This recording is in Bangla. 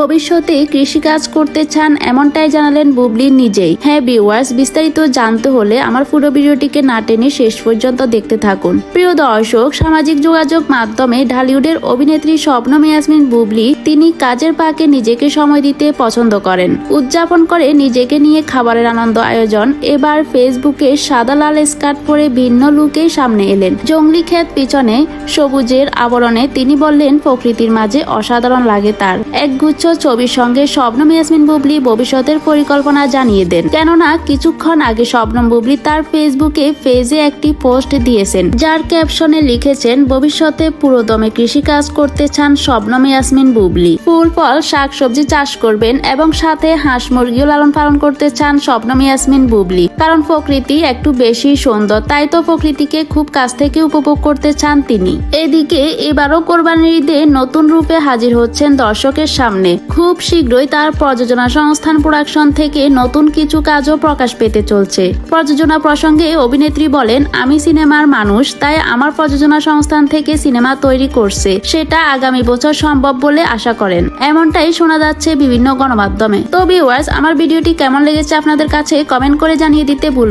ভবিষ্যতে কৃষিকাজ করতে চান এমনটাই জানালেন বুবলি নিজেই। হ্যাঁ ভিউয়ার্স বিস্তারিত জানতে হলে আমার পুরো ভিডিওটিকে না টেনে শেষ পর্যন্ত দেখতে থাকুন। প্রিয় দর্শক, সামাজিক যোগাযোগ মাধ্যমে ঢালিউডের অভিনেত্রী স্বপ্ন ইয়াসমিন বুবলি তিনি কাজের পাকে নিজেকে সময় দিতে পছন্দ করেন। উদযাপন করে নিজেকে নিয়ে খাবারের আনন্দ আয়োজন। এবার ফেসবুকে সাদা লাল স্কার্ট পরে ভিন্ন লুকে সামনে এলেন। জঙ্গলি ক্ষেত পিছনে সবুজের আবরণে তিনি বললেন, প্রকৃতির মাঝে অসাধারণ লাগে তার। একগুচ্ছ ছবির সঙ্গে শবনম ইয়াসমিন বুবলি ভবিষ্যতের পরিকল্পনা জানিয়ে দেন। কেননা, কিছুক্ষণ আগে শবনম বুবলি তার ফেসবুকে পেজে একটি পোস্ট দিয়েছেন, যার ক্যাপশনে লিখেছেন, ভবিষ্যতে পুরোদমে কৃষিকাজ করতে চান শবনম ইয়াসমিন বুবলি। ফুল, ফল শাকসবজি চাষ করবেন এবং সাথে হাঁস মুরগিও লালন পালন করতে চান শবনম ইয়াসমিন বুবলি। কারণ প্রকৃতি একটু বেশি সুন্দর, তাই তো প্রকৃতিকে খুব কাছ থেকে উপভোগ করতে চান তিনি। এদিকে এবারও কোরবানির ঈদে নতুন রূপে হাজির হচ্ছেন দর্শকের সামনে। খুব শীঘ্রই তার প্রযোজনা সংস্থান প্রোডাকশন থেকে নতুন কিছু কাজও প্রকাশ পেতে চলছে। প্রযোজনা প্রসঙ্গে অভিনেত্রী বলেন, আমি সিনেমার মানুষ, তাই আমার প্রযোজনা সংস্থান থেকে সিনেমা তৈরি করছে। সেটা আগামী বছর সম্ভব বলে আশা করেন। এমনটাই শোনা যাচ্ছে বিভিন্ন গণমাধ্যমে। তো ভিউয়ার্স আমার ভিডিওটি কেমন লেগেছে আপনাদের কাছে কমেন্ট করে জানিয়ে দিতে ভুল